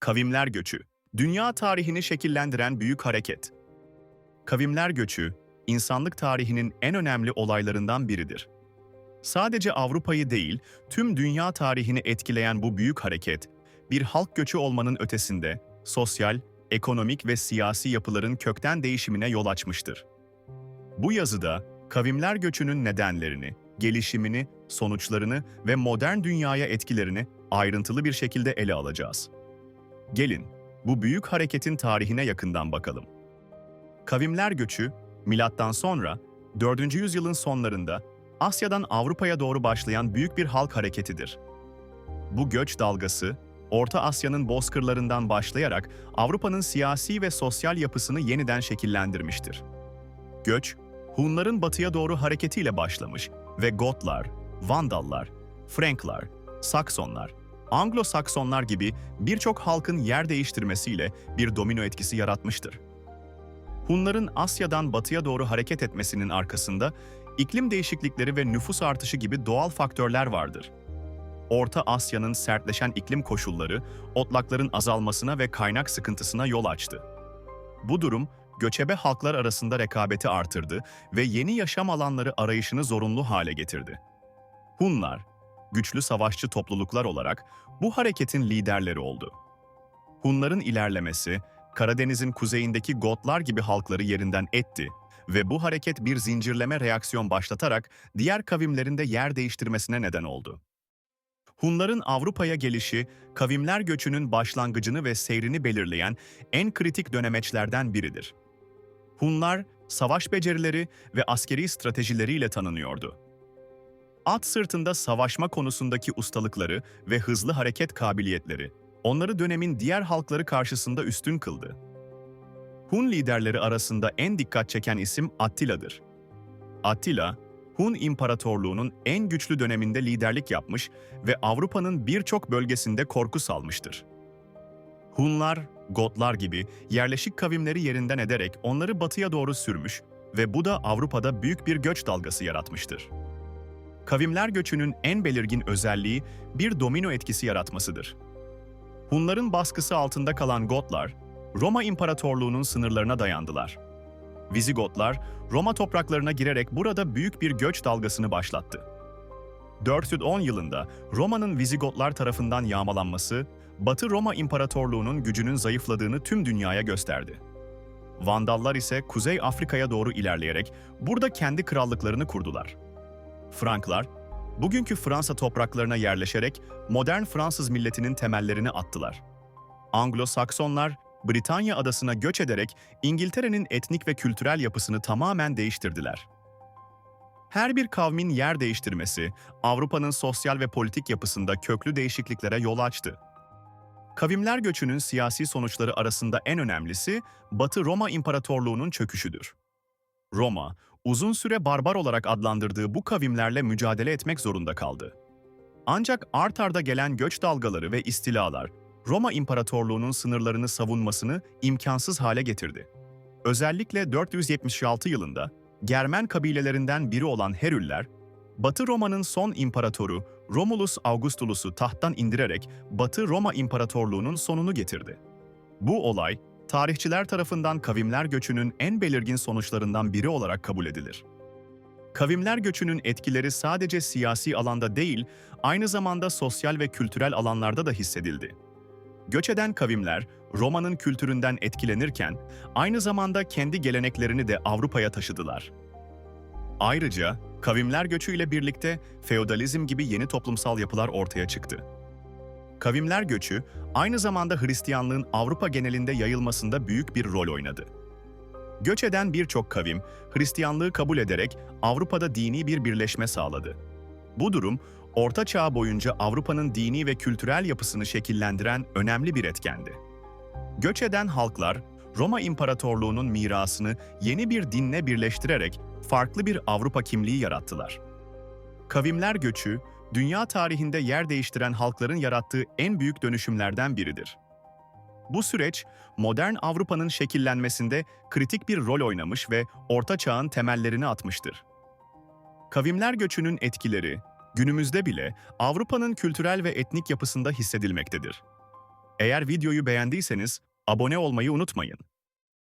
Kavimler göçü, dünya tarihini şekillendiren büyük hareket. Kavimler göçü, insanlık tarihinin en önemli olaylarından biridir. Sadece Avrupa'yı değil, tüm dünya tarihini etkileyen bu büyük hareket, bir halk göçü olmanın ötesinde sosyal, ekonomik ve siyasi yapıların kökten değişimine yol açmıştır. Bu yazıda kavimler göçünün nedenlerini, gelişimini, sonuçlarını ve modern dünyaya etkilerini ayrıntılı bir şekilde ele alacağız. Gelin, bu büyük hareketin tarihine yakından bakalım. Kavimler göçü, milattan sonra 4. yüzyılın sonlarında Asya'dan Avrupa'ya doğru başlayan büyük bir halk hareketidir. Bu göç dalgası, Orta Asya'nın bozkırlarından başlayarak Avrupa'nın siyasi ve sosyal yapısını yeniden şekillendirmiştir. Göç, Hunların batıya doğru hareketiyle başlamış ve Gotlar, Vandallar, Franklar, Saksonlar, Anglo-Saksonlar gibi birçok halkın yer değiştirmesiyle bir domino etkisi yaratmıştır. Hunların Asya'dan batıya doğru hareket etmesinin arkasında iklim değişiklikleri ve nüfus artışı gibi doğal faktörler vardır. Orta Asya'nın sertleşen iklim koşulları, otlakların azalmasına ve kaynak sıkıntısına yol açtı. Bu durum, göçebe halklar arasında rekabeti artırdı ve yeni yaşam alanları arayışını zorunlu hale getirdi. Hunlar, güçlü savaşçı topluluklar olarak bu hareketin liderleri oldu. Hunların ilerlemesi, Karadeniz'in kuzeyindeki Gotlar gibi halkları yerinden etti ve bu hareket bir zincirleme reaksiyon başlatarak diğer kavimlerinde yer değiştirmesine neden oldu. Hunların Avrupa'ya gelişi, kavimler göçünün başlangıcını ve seyrini belirleyen en kritik dönemeçlerden biridir. Hunlar, savaş becerileri ve askeri stratejileriyle tanınıyordu. At sırtında savaşma konusundaki ustalıkları ve hızlı hareket kabiliyetleri, onları dönemin diğer halkları karşısında üstün kıldı. Hun liderleri arasında en dikkat çeken isim Attila'dır. Attila, Hun İmparatorluğu'nun en güçlü döneminde liderlik yapmış ve Avrupa'nın birçok bölgesinde korku salmıştır. Hunlar, Gotlar gibi yerleşik kavimleri yerinden ederek onları batıya doğru sürmüş ve bu da Avrupa'da büyük bir göç dalgası yaratmıştır. Kavimler göçünün en belirgin özelliği bir domino etkisi yaratmasıdır. Hunların baskısı altında kalan Gotlar, Roma İmparatorluğu'nun sınırlarına dayandılar. Vizigotlar, Roma topraklarına girerek burada büyük bir göç dalgasını başlattı. 410 yılında Roma'nın Vizigotlar tarafından yağmalanması, Batı Roma İmparatorluğu'nun gücünün zayıfladığını tüm dünyaya gösterdi. Vandallar ise Kuzey Afrika'ya doğru ilerleyerek burada kendi krallıklarını kurdular. Franklar, bugünkü Fransa topraklarına yerleşerek modern Fransız milletinin temellerini attılar. Anglo-Saksonlar, Britanya adasına göç ederek İngiltere'nin etnik ve kültürel yapısını tamamen değiştirdiler. Her bir kavmin yer değiştirmesi, Avrupa'nın sosyal ve politik yapısında köklü değişikliklere yol açtı. Kavimler göçünün siyasi sonuçları arasında en önemlisi Batı Roma İmparatorluğu'nun çöküşüdür. Roma, uzun süre barbar olarak adlandırdığı bu kavimlerle mücadele etmek zorunda kaldı. Ancak art arda gelen göç dalgaları ve istilalar, Roma İmparatorluğu'nun sınırlarını savunmasını imkansız hale getirdi. Özellikle 476 yılında Germen kabilelerinden biri olan Herüller, Batı Roma'nın son imparatoru Romulus Augustulus'u tahttan indirerek Batı Roma İmparatorluğu'nun sonunu getirdi. Bu olay, tarihçiler tarafından kavimler göçünün en belirgin sonuçlarından biri olarak kabul edilir. Kavimler göçünün etkileri sadece siyasi alanda değil, aynı zamanda sosyal ve kültürel alanlarda da hissedildi. Göç eden kavimler, Roma'nın kültüründen etkilenirken, aynı zamanda kendi geleneklerini de Avrupa'ya taşıdılar. Ayrıca, kavimler göçüyle birlikte feodalizm gibi yeni toplumsal yapılar ortaya çıktı. Kavimler göçü, aynı zamanda Hristiyanlığın Avrupa genelinde yayılmasında büyük bir rol oynadı. Göç eden birçok kavim, Hristiyanlığı kabul ederek Avrupa'da dini bir birleşme sağladı. Bu durum, Orta Çağ boyunca Avrupa'nın dini ve kültürel yapısını şekillendiren önemli bir etkendi. Göç eden halklar, Roma İmparatorluğu'nun mirasını yeni bir dinle birleştirerek farklı bir Avrupa kimliği yarattılar. Kavimler göçü, dünya tarihinde yer değiştiren halkların yarattığı en büyük dönüşümlerden biridir. Bu süreç, modern Avrupa'nın şekillenmesinde kritik bir rol oynamış ve Orta Çağ'ın temellerini atmıştır. Kavimler göçünün etkileri, günümüzde bile Avrupa'nın kültürel ve etnik yapısında hissedilmektedir. Eğer videoyu beğendiyseniz abone olmayı unutmayın.